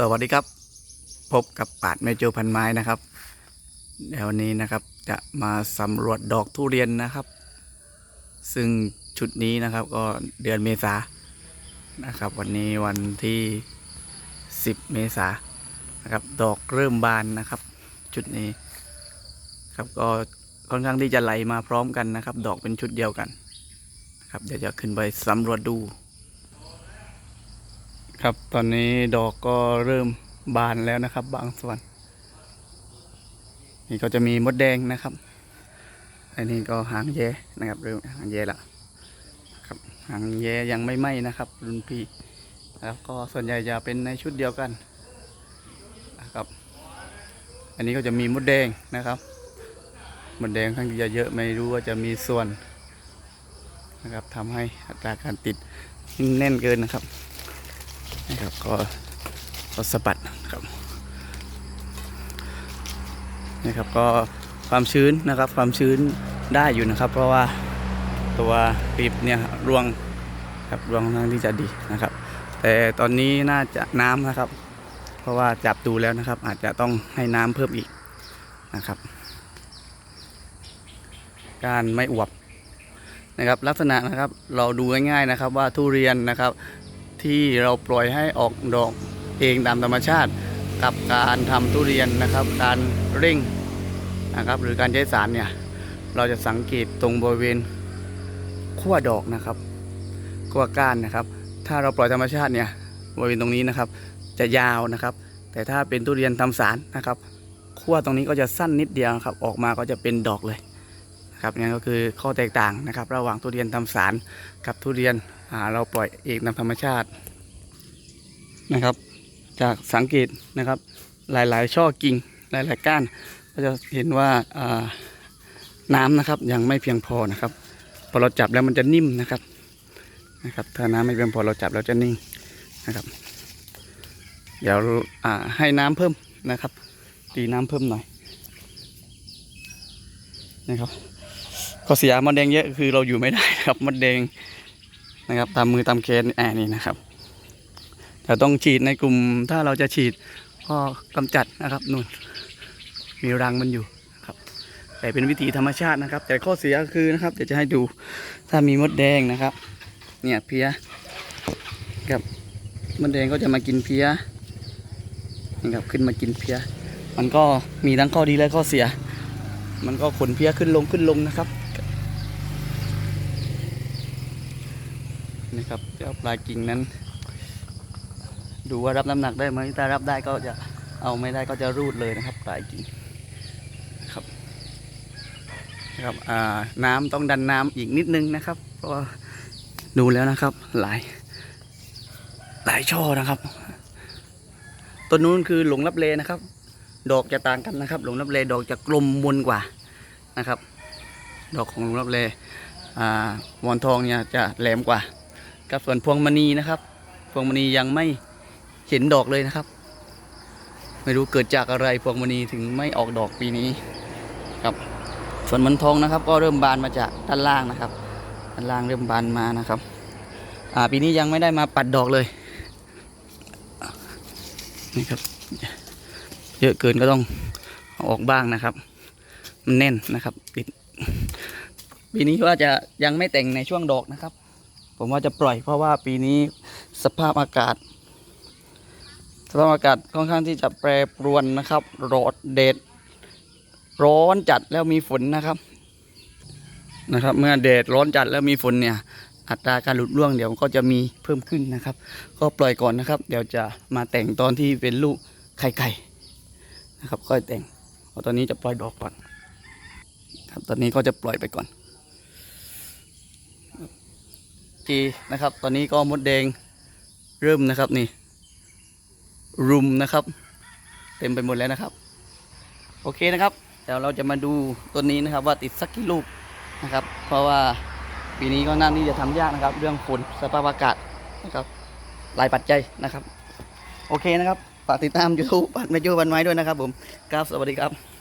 สวัสดีครับ พบกับปาดเมโจพันไม้นะครับเดี๋ยววันนี้นะครับจะมาสำรวจดอกทุเรียนนะครับ ซึ่งชุดนี้นะครับก็เดือนเมษานะครับ วันนี้วันที่ 10 เมษานะครับ ดอกเริ่มบานนะครับ ชุดนี้ครับก็ค่อนข้างที่จะไหลมาพร้อมกันนะครับ ดอกเป็นชุดเดียวกันครับเดี๋ยวจะขึ้นไปสำรวจดู ครับ ตอนนี้ดอกก็เริ่มบานแล้วนะครับ บางส่วน นี่ก็จะมีมดแดงนะครับ อันนี้ก็หางแย้นะครับเริ่มหางแย้แล้วครับหางแย้ยังไม่ไหม้นะครับ รุ่นพี่แล้วก็ส่วนใหญ่จะเป็นในชุดเดียวกันนะครับ อันนี้ก็จะมีมดแดงนะครับมดแดงข้างที่จะเยอะไม่รู้ว่าจะมีส่วนนะครับทำให้อัตราการติดแน่นเกินนะครับ นะครับก็ก็สะบัดนะครับนะครับก็ความชื้นนะครับความชื้นได้อยู่นะครับ เพราะว่าตัวปีบเนี่ยรวงครับรวงค่อนข้างที่จะดีนะครับ แต่ตอนนี้น่าจะน้ำนะครับ เพราะว่าจับดูแล้วนะครับ อาจจะต้องให้น้ำเพิ่มอีกนะครับ การไม่อวบนะครับ ลักษณะนะครับเราดูง่ายๆนะครับว่าทุเรียนนะครับ ที่เราปล่อยให้ออกดอกเองตามธรรมชาติ กับการทำทุเรียนนะครับ การเร่งนะครับหรือการใช้สารเนี่ยเราจะสังเกตตรงบริเวณขั้วดอกนะครับขั้วก้านนะครับ ถ้าเราปล่อยธรรมชาติเนี่ยบริเวณตรงนี้นะครับ จะยาวนะครับ แต่ถ้าเป็นทุเรียนทำสารนะครับขั้วตรงนี้ก็จะสั้นนิดเดียวนะครับ ออกมาก็จะเป็นดอกเลย ครับนั่นก็คือข้อแตกต่างนะครับ ระหว่างทุเรียนทำสารกับทุเรียนเราปล่อยเองตามธรรมชาตินะครับ จากสังเกตนะครับหลาย ๆ ช่อกิ่งหลาย ๆ ก้าน ก็จะเห็นว่าาน้ำนะครับยังไม่เพียงพอนะครับพอเราจับแล้วมันจะนิ่มนะครับนะครับถ้าน้ำไม่เพียงพอเราจับแล้วจะนิ่งนะครับ เดี๋ยวให้น้ำเพิ่มนะครับตีน้ำเพิ่มหน่อยนะครับ ข้อเสียมดแดงเยอะคือเราอยู่ไม่ได้นะครับมดแดงนะครับ ตามมือตามแขนแอนนี่นะครับแต่ต้องฉีดในกลุ่มถ้าเราจะฉีดก็กำจัดนะครับนู่นมีรังมันอยู่นะครับแต่เป็นวิธีธรรมชาตินะครับ แต่ข้อเสียคือนะครับเดี๋ยวจะให้ดูถ้ามีมดแดงนะครับ เนี่ยเพี้ยกับมดแดงก็จะมากินเพี้ยนะครับขึ้นมากินเพี้ย มันก็มีทั้งข้อดีและข้อเสีย มันก็ขนเพี้ยขึ้นลงขึ้นลงนะครับ นะครับเจ้าปลายกิ่งนั้น ดูว่ารับน้ำหนักได้ไหมถ้ารับได้ก็จะเอาไม่ได้ก็จะรูดเลยนะครับปลายกิ่งนะครับนะครับน้ำต้องดันน้ำอีกนิดนึงนะครับเพราะดูแล้วนะครับหลายหลายช่อนะครับต้นนู้นคือหลงรับเลนะครับ ดอกจะต่างกันนะครับ หลงรับเลดอกจะกลมมนกว่านะครับ ดอกของหลงรับเลอ่าหมอนทองเนี่ยจะแหลมกว่า กับส่วนพวงมณีนะครับ พวงมณียังไม่เห็นดอกเลยนะครับ ไม่รู้เกิดจากอะไรพวงมณีถึงไม่ออกดอกปีนี้ครับ ส่วนมันทองนะครับ ก็เริ่มบานมาจากด้านล่างนะครับด้านล่างเริ่มบานมานะครับ อ่าปีนี้ยังไม่ได้มาปัดดอกเลยนี่ครับ เยอะเกินก็ต้องอออกบ้างนะครับ มันแน่นนะครับปิดปีนี้ว่าจะยังไม่แต่งในช่วงดอกนะครับ ผมว่าจะปล่อยเพราะว่าปีนี้สภาพอากาศ สภาพอากาศค่อนข้างที่จะแปรปรวนนะครับร้อนเดดร้อนจัดแล้วมีฝนนะครับนะครับ เมื่อแดดร้อนจัดแล้วมีฝนเนี่ยอัตราการหลุดร่วงเดี๋ยวก็จะมีเพิ่มขึ้นนะครับ ก็ปล่อยก่อนนะครับ เดี๋ยวจะมาแต่งตอนที่เป็นลูกไข่ไก่นะครับค่อยแต่งเพราะตอนนี้จะปล่อยดอกก่อนครับตอนนี้ก็จะปล่อยไปก่อน จีนะครับ ตอนนี้ก็มดแดงเริ่มนะครับนี่ รุมนะครับ เต็มไปหมดแล้วนะครับ โอเคนะครับ เดี๋ยวเราจะมาดูต้นนี้นะครับ ว่าติดสักกี่ลูกนะครับ เพราะว่าปีนี้ก็น่าที่จะทำยากนะครับ เรื่องฝนสภาพอากาศนะครับหลายปัจจัยนะครับ โอเคนะครับฝากติดตามยูทูบปัดไม่จูบันไม้ด้วยนะครับผมครับสวัสดีครับ